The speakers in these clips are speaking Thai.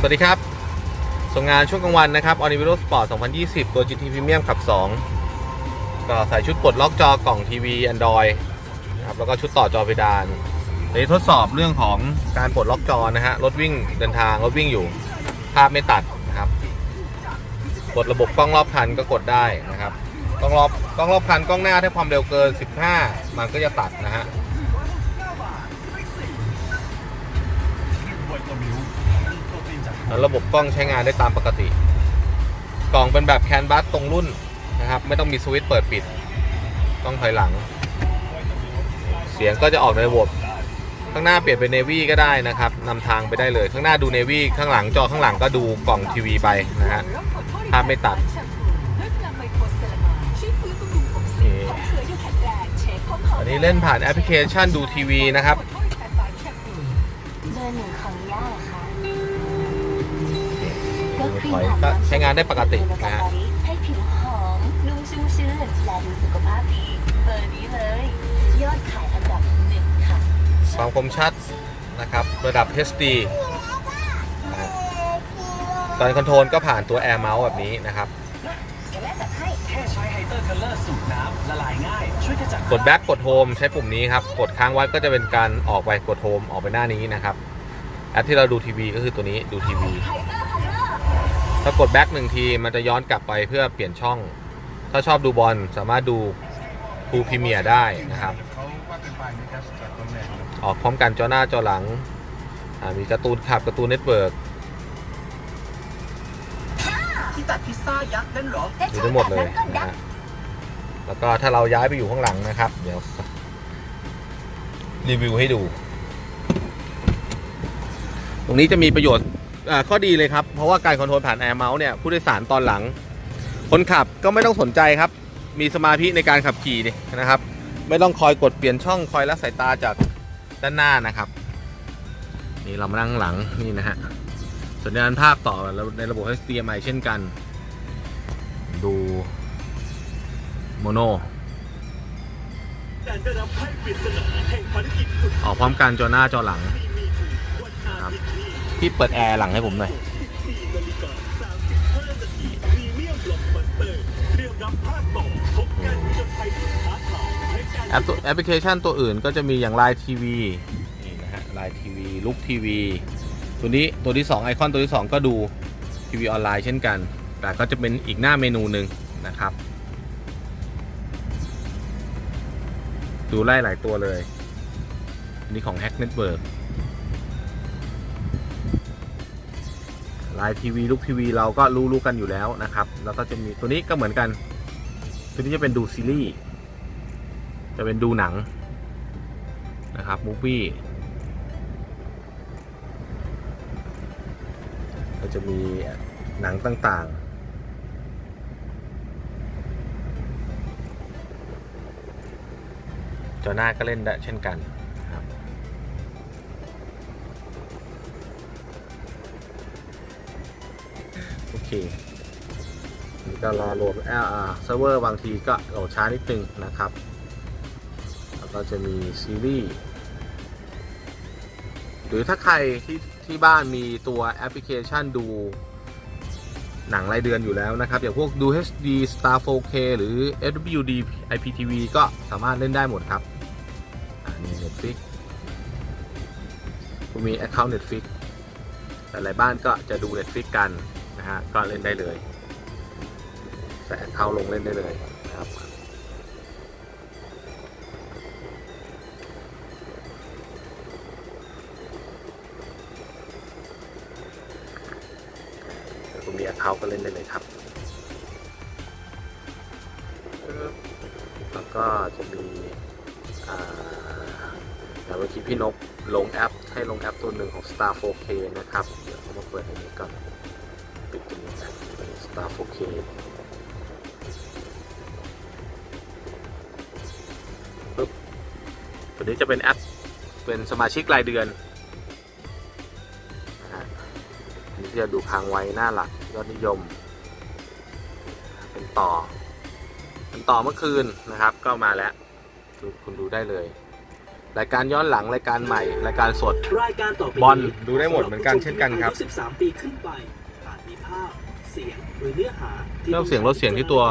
สวัสดีครับส่งงานช่วงกลางวันนะครับ o n i v i r o Sport 2020 ตัว GT Premium ขับ 2 ก็ใส่ชุดปลดล็อกจอกล่องทีวี Android นะครับแล้วก็ชุดต่อจอเพดานในทดสอบเรื่องของการปลดล็อกจอนะฮะ รถวิ่งเดินทาง รถวิ่งอยู่ ภาพไม่ตัดนะครับ กดระบบกล้องรอบคันก็กดได้นะครับ กล้องรอบกล้องรอบคันกล้องหน้าถ้าความเร็วเกิน 15 มันก็จะตัดนะฮะ ระบบกล้องใช้งานได้ตามปกติ กล่องเป็นแบบแคนบัสตรงรุ่นนะครับ ไม่ต้องมีสวิตช์เปิดปิด กล้องถอยหลัง เสียงก็จะออกในระบบข้างหน้าเปลี่ยนเป็นเนวี่ก็ได้นะครับนำทางไปได้เลย ข้างหน้าดูเนวี่ข้างหลังจอข้างหลังก็ดูกล่องทีวีไปนะฮะภาพไม่ตัดอันนี้เล่นผ่านแอปพลิเคชันดูทีวีนะครับเบอร์หนึ่งของย่าเหรอคะ ถอยก็ใช้งานได้ปกตินะฮะให้ผิวหอมนุ่มชุ่มชื่นและดูสุขภาพดีเบอร์นี้เลย ยอดขายอันดับหนึ่งค่ะความคมชัดนะครับระดับ HD นะฮะตอนคอนโทรลก็ผ่านตัว Air Mouse แบบนี้นะครับเดี๋ยวแม่จัดให้แค่ใช้ไฮเตอร์คัลเลอร์สูตรน้ำละลายง่ายช่วยขจัดกดแบ็กกดโฮมใช้ปุ่มนี้ครับ กดค้างไว้ก็จะเป็นการออกไปกดโฮมออกไปหน้านี้นะครับแอปที่เราดูทีวีก็คือตัวนี้ดูทีวี ถ้ากดแบ็กหนึ่งทีมันจะย้อนกลับไปเพื่อเปลี่ยนช่อง ถ้าชอบดูบอลสามารถดูฟูพรีเมียร์ได้นะครับเขาว่าเป็นไฟล์ในการจัดตำแหน่งออกพร้อมกันจอหน้าจอหลังอ่ามีการ์ตูนขับการ์ตูนเน็ตเวิร์กที่ตัดพิซซ่ายักษ์นั่นเหรอมีทั้งหมดเลยนะฮะแล้วก็ถ้าเราย้ายไปอยู่ข้างหลังนะครับ เดี๋ยวรีวิวให้ดู ตรงนี้จะมีประโยชน์อ่า ข้อดีเลยครับ เพราะว่าการคอนโทรลผ่านแอร์เมาส์เนี่ยผู้โดยสารตอนหลัง คนขับก็ไม่ต้องสนใจครับ มีสมาธิในการขับขี่นี่นะครับ ไม่ต้องคอยกดเปลี่ยนช่องคอยละสายตาจากด้านหน้านะครับ นี่เรามานั่งข้างหลังนี่นะฮะสัญญาณภาพต่อในระบบ HDMI เช่นกัน ดูโมโนการได้รับไพ่ปริศนาแห่งภารกิจสุดออกพร้อมกันจอหน้าจอหลังที่มีถูกวันอาครับทิตย์นี้ พี่เปิดแอร์หลังให้ผมหน่อยแอปตัวแอปพลิเคชันตัวอื่นก็จะมีอย่าง Line TV นี่นะฮะ Line TV ลุกทีวีตัวนี้ตัวที่ 2 ไอคอนตัวที่ 2 ก็ดูทีวีออนไลน์เช่นกัน แต่ก็จะเป็นอีกหน้าเมนูหนึ่งนะครับ ดูไล่หลายตัวเลยอันนี้ของ Hack Network ไลน์ทีวีลุกทีวีเราก็รู้รู้กันอยู่แล้วนะครับ แล้วก็จะมีตัวนี้ก็เหมือนกัน ตัวนี้จะเป็นดูซีรีส์จะเป็นดูหนังนะครับมูฟวี่ก็จะมีหนังต่างๆ จอหน้าก็เล่นได้เช่นกัน เคนี่ก็รอโหลดแอลเซิร์ฟเวอร์บางทีก็โหลดช้านิดนึงนะครับ แล้วก็จะมีซีรีส์หรือถ้าใครที่ที่บ้านมีตัวแอปพลิเคชันดูหนังรายเดือนอยู่แล้วนะครับ อย่างพวกดู HD Star 4K หรือ FWD IPTV ก็สามารถเล่นได้หมดครับอันนี้ Netflix คุณมี Account Netflix แต่หลายบ้านก็จะดู Netflix กัน นะฮะก็เล่นได้เลยใส่ Account ลงเล่นได้เลยนะครับถ้าคุณมี Account ก็เล่นได้เลยครับ แล้วก็จะมีอ่าอย่างเมื่อกี้พี่นกลงแอป ให้ลงแอปตัวหนึ่งของ Star 4K นะครับ เดี๋ยวเขามาเปิดอันนี้ก่อน ปิดตรงนี้กันเป็น Star 4K ปึ๊บตัวนี้จะเป็นแอปเป็นสมาชิกรายเดือนนะฮะอันนี้จะดูค้างไว้หน้าหลักยอดนิยม เป็นต่อ เป็นต่อเมื่อคืนนะครับ ก็มาแล้วดูคุณดูได้เลยรายการย้อนหลังรายการใหม่ รายการสด รายการต่อไปนี้บอลดูได้หมดเหมือนกันเช่นกันครับอายุ13 ปีขึ้นไปอาจมีภาพ เสียงหรือเนื้อหาที่เพิ่มเสียงลดเสียงที่ตัว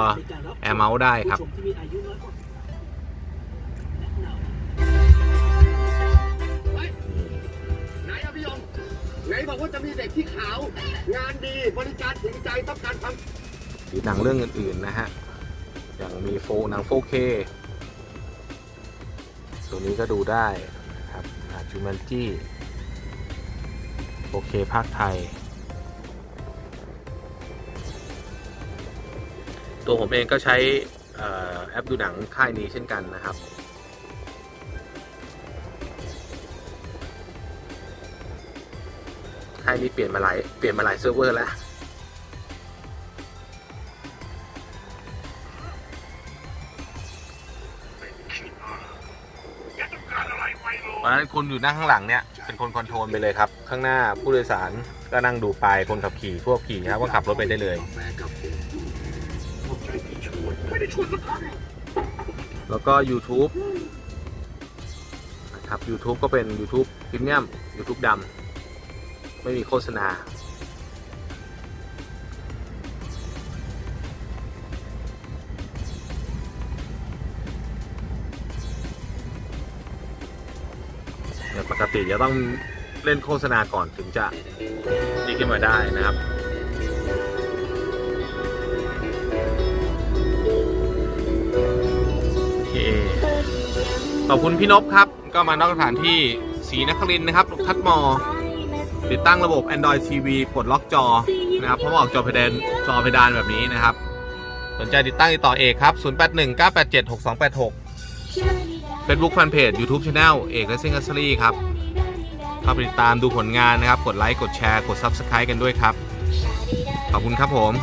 Air Mouse ได้ครับผู้ชมที่มีอายุน้อยกว่าแนะนำไหนอะพี่ยงไหนบอกว่าจะมีเด็กที่ขาว งานดีบริการถึงใจต้องการทำหรือหนังเรื่องอื่นๆนะฮะ อย่างมีโฟหนัง 4K ตัวนี้ก็ดูได้นะครับจูมันจี้ 4K ภาคไทย ตัวผมเองก็ใช้แอปดูหนังค่ายนี้เช่นกันนะครับ ค่ายนี้เปลี่ยนมาหลายเปลี่ยนมาหลายเซิร์ฟเวอร์แล้วเพราะฉะนั้นคุณอยู่นั่งข้างหลังเนี่ย เป็นคนคอนโทรลไปเลยครับ ข้างหน้าผู้โดยสารก็นั่งดูไปคนขับขี่พวกขี่นะครับก็ขับรถไปได้เลย แล้วก็ YouTube นะครับ YouTube ก็เป็น YouTube Premium YouTube ดำไม่มีโฆษณาเนี่ยปกติจะต้องเล่นโฆษณาก่อนถึงจะดีขึ้นมาได้นะครับ ขอบคุณพี่นพครับ ก็มานอกสถานที่สีนครินนะครับทัดมอ ติดตั้งระบบ Android TV ปลดล็อกจอนะครับพร้อมออกจอเพดานจอเพดานแบบนี้นะครับ สนใจติดตั้งติดต่อเอกครับ 0819876286 Facebook Fanpage YouTube Channel เอกและซิงเกิลซี่ครับเข้าไปติดตามดูผลงานนะครับ กดไลค์กดแชร์กด Subscribe กันด้วยครับ ขอบคุณครับผม